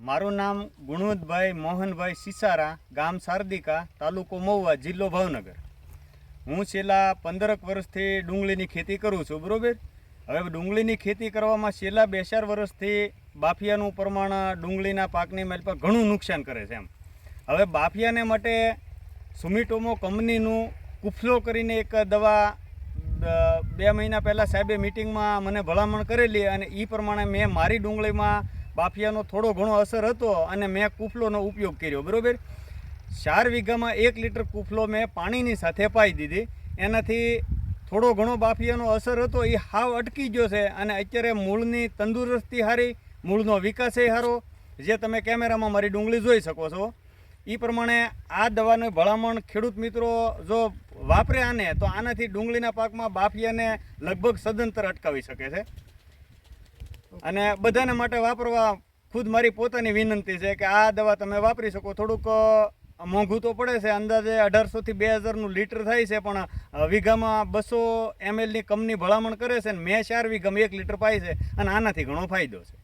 મારું નામ ગુણવંતભાઈ મોહનભાઈ સિસારા, ગામ સારદિકા તાલુકો મહુવા, જિલ્લો ભાવનગર. હું છેલ્લા પંદરક વર્ષથી ડુંગળીની ખેતી કરું છું, બરોબર? હવે ડુંગળીની ખેતી કરવામાં છેલ્લા બે ચાર વર્ષથી બાફિયાનું પ્રમાણ ડુંગળીના પાકની મેલ પર ઘણું નુકસાન કરે છે એમ. હવે બાફિયાને માટે સુમિટોમો કંપનીનું કુફલો કરીને એક દવા બે મહિના પહેલાં સાહેબે મિટિંગમાં મને ભલામણ કરેલી અને એ પ્રમાણે મેં મારી ડુંગળીમાં બાફિયાનો થોડો ઘણો અસર હતો અને મેં કુફલોનો ઉપયોગ કર્યો, બરાબર? ચાર વીઘામાં એક લીટર કુફલો મેં પાણીની સાથે પાઈ દીધી. એનાથી થોડો ઘણો બાફિયાનો અસર હતો, એ હાવ અટકી ગયો છે અને અત્યારે મૂળની તંદુરસ્તી સારી મૂળનો વિકાસ એ સારો જે તમે કેમેરામાં મારી ડુંગળી જોઈ શકો છો. એ પ્રમાણે આ દવાનું ભલામણ ખેડૂત મિત્રો જો વાપરે આને, તો આનાથી ડુંગળીના પાકમાં બાફિયાને લગભગ સદંતર અટકાવી શકે છે. અને બધાને માટે વાપરવા ખુદ મારી પોતાની વિનંતી છે કે આ દવા તમે વાપરી શકો. થોડુંક મોંઘું તો પડે છે. અંદાજે અઢારસોથી બે હજારનું લીટર થાય છે, પણ વીઘામાં બસો એમએલની કંપની ભલામણ કરે છે અને મેં ચાર વીઘામાં એક લીટર પાય છે. અને આનાથી ઘણો ફાયદો છે.